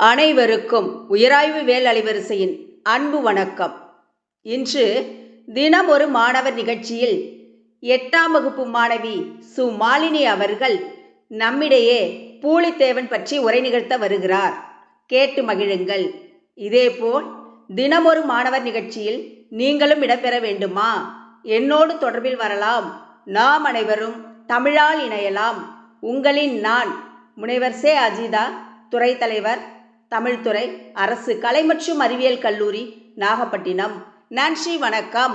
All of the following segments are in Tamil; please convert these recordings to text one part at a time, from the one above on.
அனைவருக்கும் உயராய்வு வேல் அலைவரிசையின் அன்பு வணக்கம். இன்று தினம் ஒரு மாணவர் நிகழ்ச்சியில் எட்டாம் வகுப்பு மாணவி சு. மாலினி அவர்கள் நம்மிடையே பூலித்தேவன் பற்றி உரை நிகழ்த்த வருகிறார். கேட்டு மகிழுங்கள். இதேபோல் தினமொரு மாணவர் நிகழ்ச்சியில் நீங்களும் இடம்பெற வேண்டுமா? என்னோடு தொடர்பில் வரலாம். நாம் அனைவரும் தமிழால் இணையலாம். உங்களின் நான் முனைவர் சே. அஜிதா துறை தலைவர் தமிழ்துறை அரசு கலை மற்றும் அறிவியல் கல்லூரி நாகப்பட்டினம். நான்சி வணக்கம்.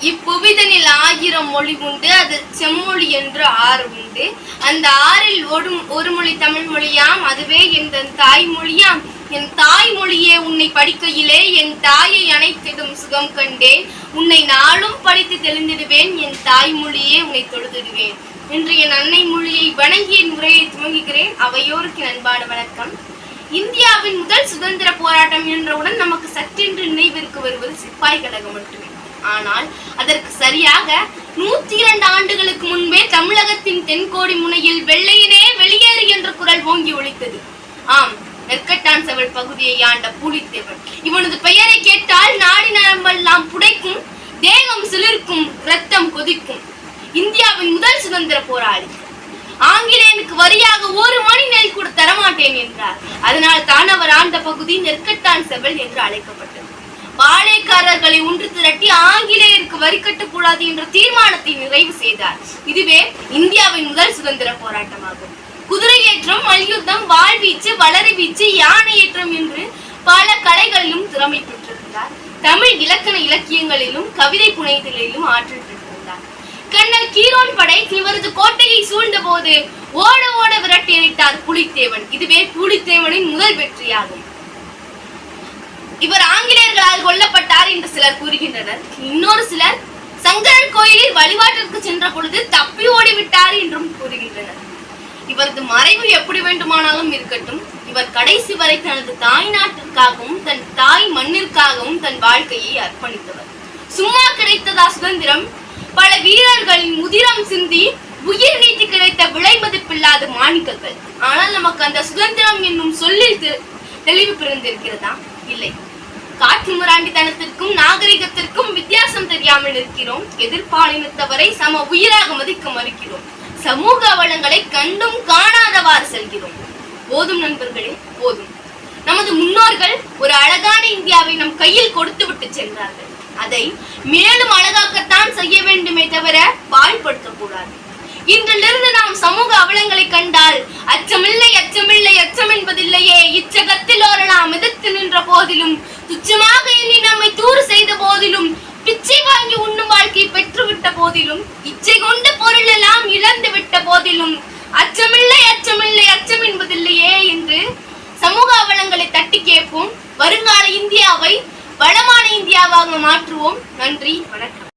இப்புவிதனில் ஆயிரம் மொழி உண்டு அது செம்மொழி என்று ஆறு உண்டு. அந்த ஆறில் ஒரு ஒரு மொழி தமிழ் மொழியாம் அதுவே எந்த தாய்மொழியாம். என் தாய் மொழியே உன்னை படிக்கையிலே என் தாயை அணைத்திடும் சுகம் கண்டேன் உன்னை நாளும் படித்து தெளிந்திடுவேன் என் தாய்மொழியே உன்னை தொழுதிடுவேன். என்று என் அன்னை மொழியை வணங்கி என் உரையை துவங்குகிறேன். அவையோருக்கு நண்பான வணக்கம். இந்தியாவின் முதல் சுதந்திர போராட்டம் என்றவுடன் நமக்கு சற்றென்று நினைவிற்கு வருவது சிப்பாய் கழகம் மட்டுமே. ஆனால் அதற்கு சரியாக நூத்தி இரண்டு ஆண்டுகளுக்கு முன்பே தமிழகத்தின் தென்கோடி முனையில் வெள்ளையினே வெளியேறு என்ற குரல் ஓங்கி ஒழித்தது ஆம் நெற்கட்டான் செவல் பகுதியை ஆண்ட பூலித்தேவன். இவனது பெயரை கேட்டால் நாடி நரம்பெல்லாம் புடைக்கும் தேகம் சிலிர்க்கும் ரத்தம் கொதிக்கும். இந்தியாவின் முதல் சுதந்திர போராளி. ஆங்கிலேயனுக்கு வரியாக ஒரு மணி நெல் கூட தரமாட்டேன் என்றார். அதனால் தான் அவர் ஆண்ட பகுதி நெற்கட்டான் செவல் என்று அழைக்கப்பட்டது. பாளையக்காரர்களை ஒன்று திரட்டி ஆங்கிலேயருக்கு வரி கட்டக்கூடாது என்ற தீர்மானத்தை நிறைவு செய்தார். இதுவே இந்தியாவின் முதல் சுதந்திர போராட்டமாகும். குதிரையேற்றம் மல்யுத்தம் வாழ்வீச்சு வளரி வீச்சு யானை ஏற்றம் என்று பல கலைகளிலும் திறமை பெற்றிருந்தார் தமிழ் இலக்கண இலக்கியங்களிலும் கவிதை புனைதலிலும் ஆற்றல் பெற்றிருந்தார் கண்ணல் கீரோன் படை இவரது கோட்டையை சூழ்ந்த போது ஓட ஓட விரட்டியடித்தார் புலித்தேவன். இதுவே புலித்தேவனின் முதல் வெற்றியாகும். இவர் ஆங்கிலேயர்களால் கொல்லப்பட்டார் என்று சிலர் கூறுகின்றனர். இன்னொரு சிலர் சங்கரன் கோயிலில் வழிபாட்டிற்கு சென்ற பொழுது தப்பி ஓடிவிட்டார் என்றும் கூறுகின்றனர். இவரது மறைவு எப்படி வேண்டுமானாலும் இருக்கட்டும். இவர் கடைசி வரை தனது தாய் நாட்டிற்காகவும் தன் தாய் மண்ணிற்காகவும் தன் வாழ்க்கையை அர்ப்பணித்தவர். சும்மா கிடைத்ததா சுதந்திரம்? பல வீரர்களின் முதிரம் சிந்தி உயிர் நீட்டி கிடைத்த விலை மதிப்பில்லாத மாணிக்கங்கள். ஆனால் நமக்கு அந்த சுதந்திரம் என்னும் சொல்லில் தெளிவு பிறந்திருக்கிறதா? இல்லை. காற்று முராண்டித்தனத்திற்கும் நாகரிகத்திற்கும் வித்தியாசம் தெரியாமல் இருக்கிறோம் எதிர்பாலினத்தவரை சம உயிராக மதிக்க மறுக்கிறோம். சமூக வளங்களை கண்டும் காணாதவாறு செல்கிறோம். போதும் நண்பர்களே போதும். நமது முன்னோர்கள் ஒரு அழகான இந்தியாவை நம் கையில் கொடுத்து விட்டு சென்றார்கள். அதை மேலும் அழகாக்கத்தான் செய்ய வேண்டுமே தவிர பாழ்படுத்தக்கூடாது இன்றிலிருந்து நாம் சமூக அவலங்களை கண்டால் அச்சமில்லை அச்சமில்லை அச்சம் என்பதில்லையே இச்சகத்தில் ஓரலாம் எதிர்த்து நின்ற போதிலும் துச்சமாக எண்ணி நம்மை தூறு செய்த போதிலும் பிச்சை வாங்கி உண்ணும் வாழ்க்கை பெற்றுவிட்ட போதிலும் இச்சை கொண்ட பொருள் எல்லாம் இழந்து விட்ட போதிலும் அச்சமில்லை அச்சமில்லை அச்சம் என்பதில்லையே என்று சமூக அவலங்களை தட்டி கேட்போம் வருங்கால இந்தியாவை வளமான இந்தியாவாக மாற்றுவோம். நன்றி வணக்கம்.